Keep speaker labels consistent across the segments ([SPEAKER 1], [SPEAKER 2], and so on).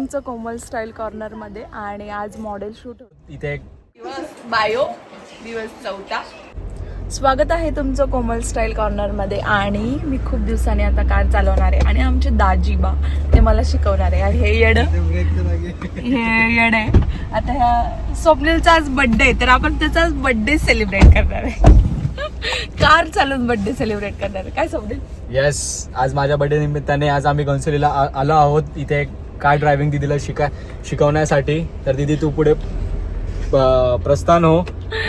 [SPEAKER 1] तुमचं कोमल स्टाईल कॉर्नरमध्ये आणि आज मॉडेल शूट
[SPEAKER 2] इथे एक
[SPEAKER 3] दिवस बायो दिवस चौथा.
[SPEAKER 1] स्वागत आहे तुमचं कोमल स्टाईल कॉर्नरमध्ये आणि मी खूप दिवसांनी आता कार चालवणार आहे आणि आमचे दाजीबा ते मला शिकवणार आहे. आणि हे येडं. हे येड आहे. आता ह्या स्वप्नीलचा आज बर्थडे आहे तर आपण त्याचाच बर्थडे सेलिब्रेट करणार आहे. कार चालून बर्थडे सेलिब्रेट करणार आहे. काय स्वप्नील?
[SPEAKER 2] येस आज माझ्या बर्थडे निमित्ताने आज आम्ही घनसोलीला आलो आहोत. इथे कार ड्रायव्हिंग दिदीला शिका शिकवण्यासाठी. तर दिदी तू पुढे प्रस्थान हो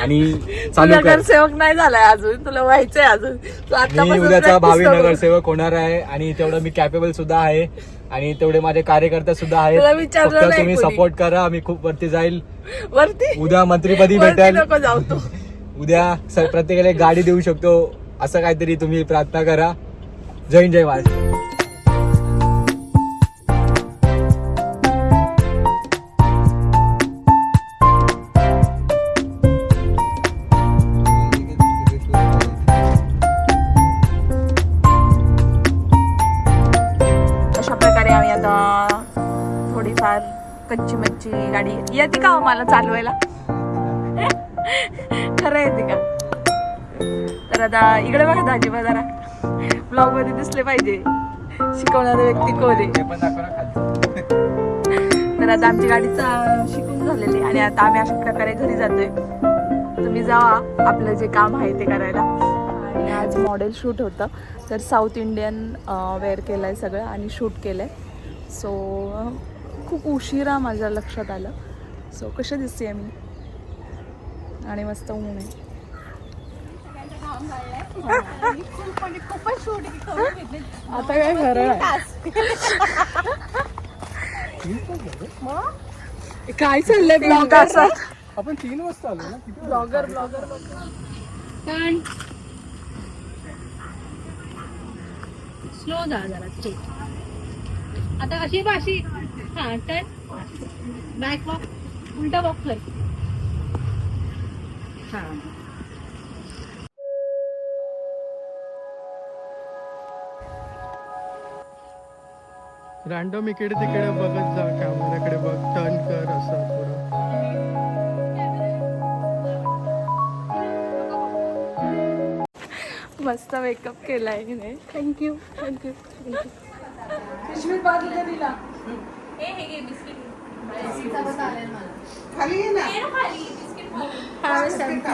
[SPEAKER 2] आणि चालू
[SPEAKER 1] तुला
[SPEAKER 2] कर.
[SPEAKER 1] नगरसेवक नाही झालाय अजून. तुला व्हायचंय अजून. तू
[SPEAKER 2] मी
[SPEAKER 1] आतापासून
[SPEAKER 2] उद्याचा
[SPEAKER 1] practice
[SPEAKER 2] भावी. नगरसेवक होणार आहे आणि तेवढं मी कॅपेबल सुद्धा आहे आणि तेवढे माझे कार्यकर्ते सुद्धा
[SPEAKER 1] तुला
[SPEAKER 2] आहेत
[SPEAKER 1] विचारलं
[SPEAKER 2] फक्त
[SPEAKER 1] नाही
[SPEAKER 2] तुम्ही
[SPEAKER 1] कोणी.
[SPEAKER 2] सपोर्ट करा मी खूप वरती जाईल.
[SPEAKER 1] वरती?
[SPEAKER 2] उद्या मंत्रीपदी
[SPEAKER 1] वरती
[SPEAKER 2] भेटेल.
[SPEAKER 1] नको जाऊ तू.
[SPEAKER 2] उद्या स- प्रत्येकाला एक गाडी देऊ शकतो. असं काहीतरी तुम्ही प्रार्थना करा. जय हिंद, जय महाराष्ट्र.
[SPEAKER 1] कच्ची मच्छी गाडी येते. का हो मला चालवायला? खरं येते का? तर आता इकडे बघा दाजीबा जरा ब्लॉगमध्ये दिसले पाहिजे. शिकवणारे व्यक्ती कोण तर आता आमची गाडी शिकून झालेली आणि आता आम्ही अशा प्रकारे घरी जातोय. तुम्ही जावा. आपलं जे काम आहे ते करायला. आणि आज मॉडेल शूट होतं. तर साऊथ इंडियन वेअर केलं आहे सगळं आणि शूट केलं आहे सो खूप उशिरा माझ्या लक्षात आलं. सो कशी दिसते मी? आणि मस्त ऊन आहे. आता काय खरं आहे? काय चाललंय ब्लॉग असं
[SPEAKER 2] आपण तीन वाजता आलो ना
[SPEAKER 1] ब्लॉगर ब्लॉगर
[SPEAKER 4] स्लो जा जरा आता अशी बाशी हा टर्न बॅक वॉक उलटा वॉक कर. हा.
[SPEAKER 5] रॅन्डम इकडे तिकडे बघत जा कॅमेऱ्याकडे बघ टर्न कर असं पुढं.
[SPEAKER 1] मस्त मेकअप केलाय हिने. थँक्यू थँक्यू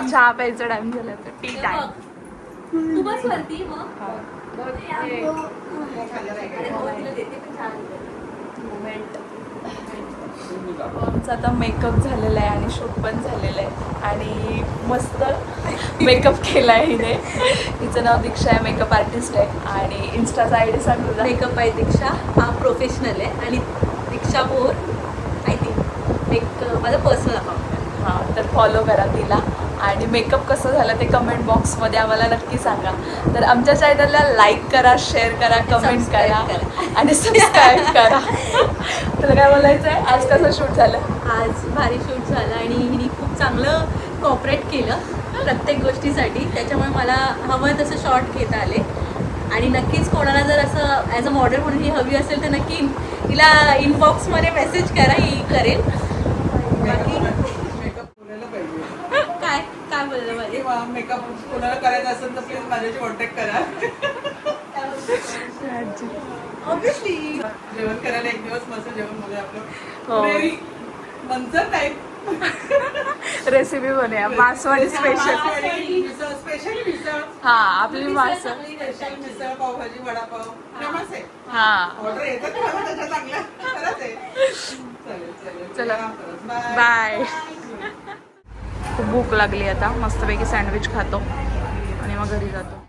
[SPEAKER 1] चहा प्यायचा टाइम झाला तर टी टाइम
[SPEAKER 4] तू बस वरती मग.
[SPEAKER 1] आमचा आता मेकअप झालेला आहे आणि शूट पण झालेलं आहे. आणि मस्त मेकअप केला आहे हिने. हिचं नाव दीक्षा आहे मेकअप आर्टिस्ट आहे. आणि इन्स्टाचा आय डी सांग तुझा
[SPEAKER 4] मेकअप आहे दीक्षा. हा प्रोफेशनल आहे. आणि दीक्षा बोर आय थिंक एक माझं पर्सनल अकाउंट आहे
[SPEAKER 1] हां तर फॉलो करा तिला. आणि मेकअप कसं झालं ते कमेंट बॉक्समध्ये आम्हाला नक्की सांगा. तर आमच्या चॅनलला लाईक करा शेअर करा कमेंट करा. आणि सबस्क्राईब करा. तुला काय बोलायचं आहे आज कसं शूट झालं?
[SPEAKER 4] आज भारी शूट झालं आणि हिने खूप चांगलं कॉपरेट केलं प्रत्येक गोष्टीसाठी. त्याच्यामुळे मला हवं तसं शॉर्ट घेता आले. आणि नक्कीच कोणाला जर असं ॲज अ मॉडेल म्हणून ही हवी असेल तर नक्की तिला इनबॉक्समध्ये मेसेज करा ही करेल. बाकी काय? काय बोललं माझे
[SPEAKER 3] मेकअप कोणाला करायचं असेल तर प्लीज माझ्याशी कॉन्टॅक्ट करा. ऑब्विसली जेवण करायला एक दिवस मस्त जेवणमध्ये
[SPEAKER 1] हो.
[SPEAKER 3] आपलं very मंचर टाईप
[SPEAKER 1] रेसिपी बनूया मासवाडी स्पेशल
[SPEAKER 3] स्पेशल मिसळ
[SPEAKER 1] हा आपली मास.
[SPEAKER 3] स्पेशल मिसळ पावभाजी वडापाव. फेमस आहे.
[SPEAKER 1] हा.
[SPEAKER 3] ऑर्डर येतात तुम्हाला त्याच्या चांगल्या. खरंच आहे. चालेल चालेल
[SPEAKER 1] चला.
[SPEAKER 3] बाय
[SPEAKER 1] बाय खूप भूक लागली आता. मस्तपैकी सँडविच खातो. आणि मग घरी जातो.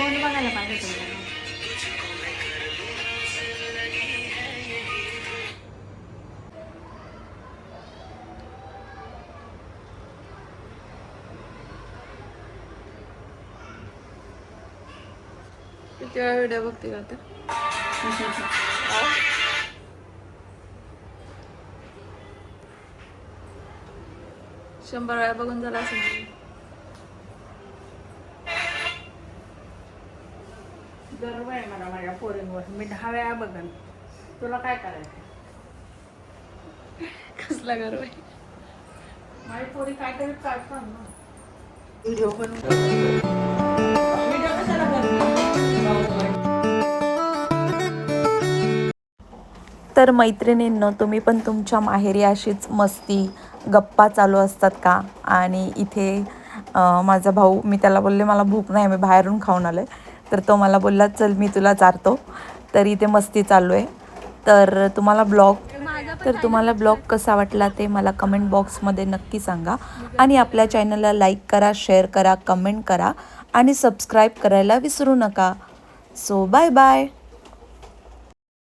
[SPEAKER 4] तोंड बघायला पाहिजे तुम्हाला
[SPEAKER 1] किती वेळा व्हिडिओ बघते शंभर वेळा बघून झाला
[SPEAKER 3] असं. माझ्या पोरींवर. मी दहा वेळा बघन. तुला काय करायचं
[SPEAKER 1] कसला गर्व आहे?
[SPEAKER 3] माझी पोरी काय तरी काढतात ना. व्हिडिओ करते
[SPEAKER 1] तर मैत्रिणींनो तुम्ही पण तुमच्या माहेरी अशीच मस्ती गप्पा चालू असतात का? आणि इथे माझा भाऊ मी त्याला बोलले मला भूक नाही मी बाहेरून खाऊन आले तर तो मला बोलला चल मी तुला चारतो. तर इथे मस्ती चालू आहे. तर तुम्हाला ब्लॉग तर तुम्हाला ब्लॉग कसा वाटला ते मला कमेंट बॉक्समध्ये नक्की सांगा. आणि आपल्या चॅनलला लाईक करा शेअर करा कमेंट करा. आणि सबस्क्राईब करायला विसरू नका. So bye bye